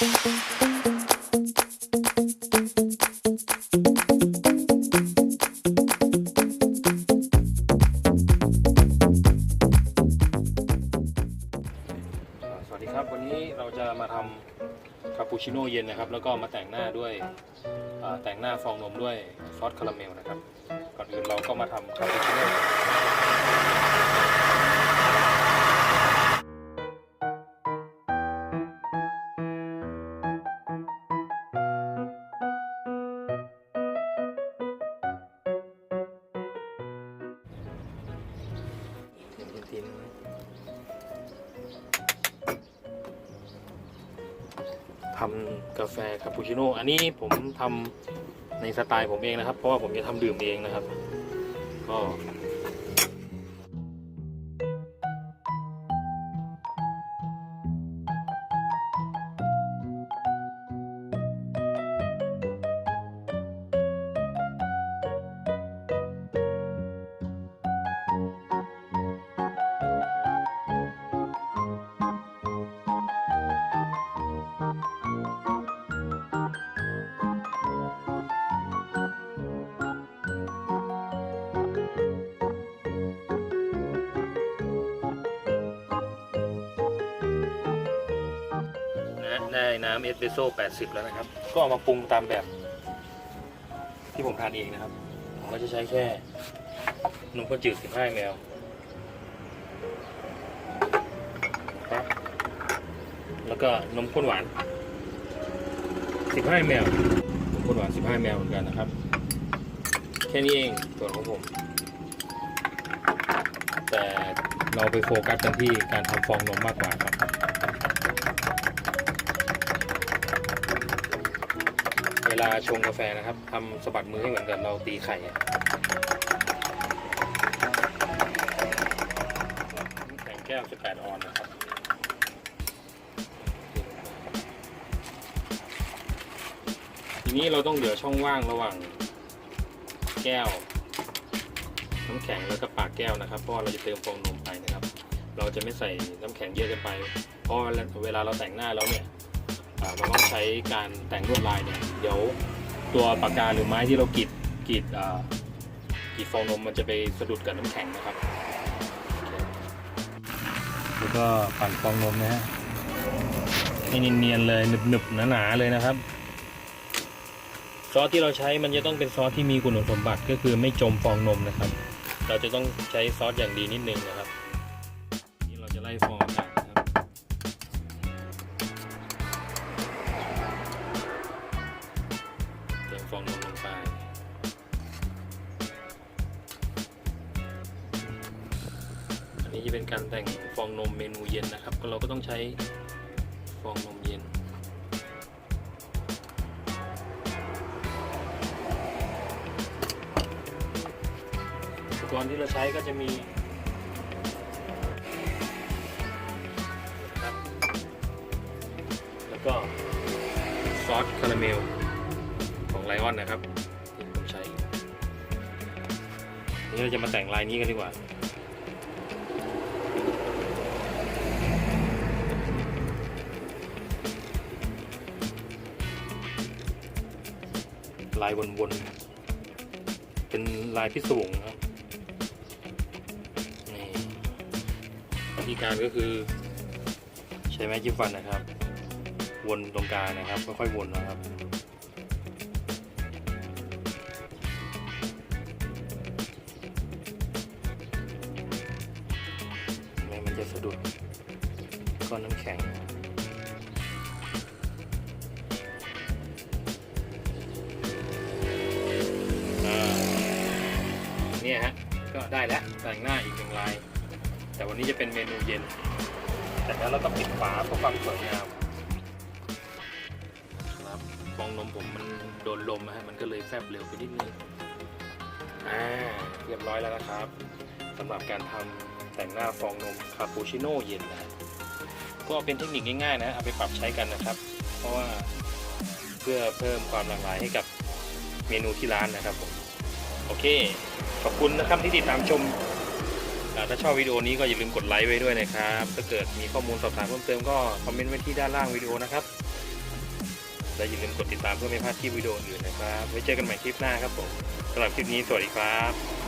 สวัสดีครับ วันนี้เราจะมาทำคาปูชิโน่เย็นนะครับ แล้วก็มาแต่งหน้าด้วยแต่งหน้าฟองนมด้วยซอสคาราเมลนะครับ ก่อนอื่นเราก็มาทำคาปูชิโน่ ทีนี้ทำกาแฟคาปูชิโน่อันนี้ผมทำในสไตล์ผมเองนะครับ เพราะว่าผมจะทำดื่มเองนะครับ ก็ นะได้น้ำเอสเปรสโซ่80 แล้วนะครับ ก็เอามาปรุงตามแบบ ที่ผมทานเองนะครับ ผมก็จะใช้แค่นมข้นจืด15 ml ครับ แล้วก็นมข้นหวาน 15 ml นมข้นหวาน 15 ml เหมือนกันนะครับ แค่นี้เองส่วนของผม แต่เราไปโฟกัสกันที่การทำฟองนมมากกว่าครับ เว ลาชงกาแฟนะครับทำสะบัดมือให้เหมือนกับเราตีไข่น้ำแข็งแก้ว 18 ออนนะครับทีนี้เราต้องเหลือช่องว่างระหว่างแก้วน้ำแข็งแล้วก็ปากแก้วนะครับเพราะเราจะเติมฟองนมไปนะครับ เราจะไม่ใส่น้ำแข็งเยอะเกินไป เพราะเวลาเราแต่งหน้าแล้วเนี่ย เราต้องใช้การแต่งลวดลายเนี่ยเดี๋ยวตัวปากกาหรือไม้ที่เรากรีดกรีดกรีดฟองนมมันจะไปสะดุดกับน้ำแข็งนะครับ แล้วก็ปั่นฟองนมนะฮะให้เนียนๆเลยหนึบๆหนาๆเลยนะครับ ซอสที่เราใช้มันจะต้องเป็นซอสที่มีคุณสมบัติก็คือไม่จมฟองนมนะครับ เราจะต้องใช้ซอสอย่างดีนิดนึงนะครับนี่เราจะไล่ฟอง นนี้จะเป็นการแต่งฟองนมเมนูเย็นนะครับ ก็เราก็ต้องใช้ฟองนมเย็น อุปกรณ์ที่เราใช้ก็จะมีครับแล้วก็ซอสคาราเมลของไลออนนะครับที่ผมใช้ นี่เราจะมาแต่งลายนี้กันดีกว่า ลายวนๆ เป็นลายพิศวงครับนี่วิธีการก็คือ ใช้ไม้จิ้มฟันนะครับ วนตรงกลางนะครับค่อยๆวนนะครับไม่มันจะสะดุดก้อนน้ำแข็ง นี่ยฮะก็ได้แล้วแต่งหน้าอีกหนึ่งลาย แต่วันนี้จะเป็นเมนูเย็น แต่แล้วเราต้องปิดฝาเพื่อความสวยงามครับฟองนมผมมันโดนลมนะฮะมันก็เลยแฟบเร็วไปนิดนึงอ่าเรียบร้อยแล้วนะครับสำหรับการทำแต่งหน้าฟองนมคาปูชิโน่เย็นนะฮะก็เป็นเทคนิคง่ายๆนะเอาไปปรับใช้กันนะครับ เพราะว่าเพื่อเพิ่มความหลากหลายให้กับเมนูที่ร้านนะครับผม โอเค ขอบคุณนะครับที่ติดตามชม ถ้าชอบวิดีโอนี้ก็อย่าลืมกดไลค์ไว้ด้วยนะครับ ถ้าเกิดมีข้อมูลสอบถามเพิ่มเติมก็คอมเมนต์ไว้ที่ด้านล่างวิดีโอนะครับ และอย่าลืมกดติดตามเพื่อไม่พลาดคลิปวิดีโออื่นนะครับ ไว้เจอกันใหม่คลิปหน้าครับผมสำหรับคลิปนี้สวัสดีครับ